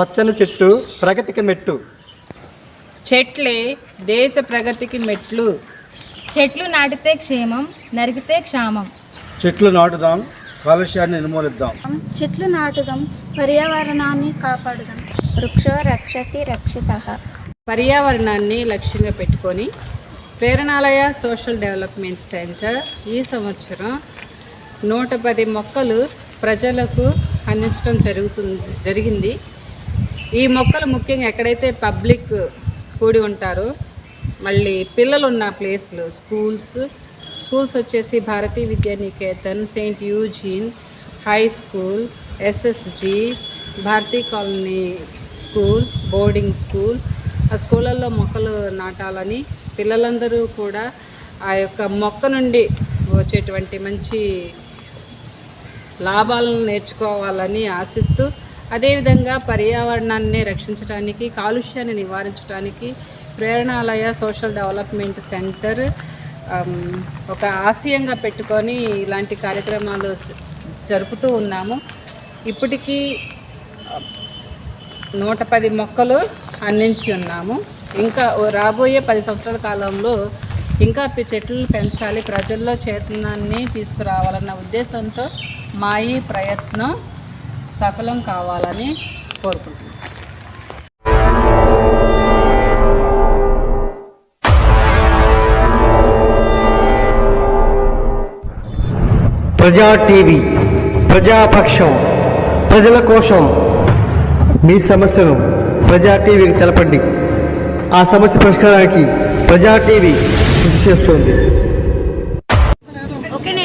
పచ్చని చెట్టు ప్రగతికి మెట్టు. చెట్లే దేశ ప్రగతికి మెట్లు. చెట్లు నాటితే క్షేమం నరికితే క్షామం. చెట్లు నాటుదాం కాలుష్యాన్ని నిర్మూలిద్దాం. చెట్లు నాటుదాం పర్యావరణాన్ని కాపాడుదాం. వృక్షో రక్షతి రక్షిత. పర్యావరణాన్ని లక్ష్యంగా పెట్టుకొని ప్రేరణాలయ సోషల్ డెవలప్మెంట్ సెంటర్ ఈ సంవత్సరం నూట పది మొక్కలు ప్రజలకు అందించడం జరుగుతుంది జరిగింది. ఈ మొక్కలు ముఖ్యంగా ఎక్కడైతే పబ్లిక్ కూడి ఉంటారో మళ్ళీ పిల్లలు ఉన్న ప్లేస్లు స్కూల్స్ స్కూల్స్ వచ్చేసి Bharati Vidyaniketan saint Eugene high school SSG Bharati colony school boarding school. ఆ స్కూళ్ళల్లో మొక్కలు నాటాలని పిల్లలందరూ కూడా ఆ యొక్క మొక్క నుండి వచ్చేటువంటి మంచి లాభాలను నేర్చుకోవాలని ఆశిస్తూ అదేవిధంగా పర్యావరణాన్ని రక్షించడానికి కాలుష్యాన్ని నివారించడానికి ప్రేరణాలయ సోషల్ డెవలప్మెంట్ సెంటర్ ఒక ఆశయంగా పెట్టుకొని ఇలాంటి కార్యక్రమాలు జరుపుతూ ఉన్నాము. ఇప్పటికీ నూట పది మొక్కలు అందించి ఉన్నాము. ఇంకా రాబోయే పది సంవత్సరాల కాలంలో ఇంకా చెట్లను చెట్లు పెంచాలి ప్రజల్లో చైతన్యాన్ని తీసుకురావాలన్న ఉద్దేశంతో మా ఈ ప్రయత్నం సఫలం కావాలని కోరుకుంటున్నాను. ప్రజా టీవీ ప్రజాపక్షం ప్రజల కోసం మీ సమస్యను ప్రజా టీవీకి తెలపండి. ఆ సమస్య పరిష్కారానికి ప్రజా టీవీ కృషి చేస్తుంది.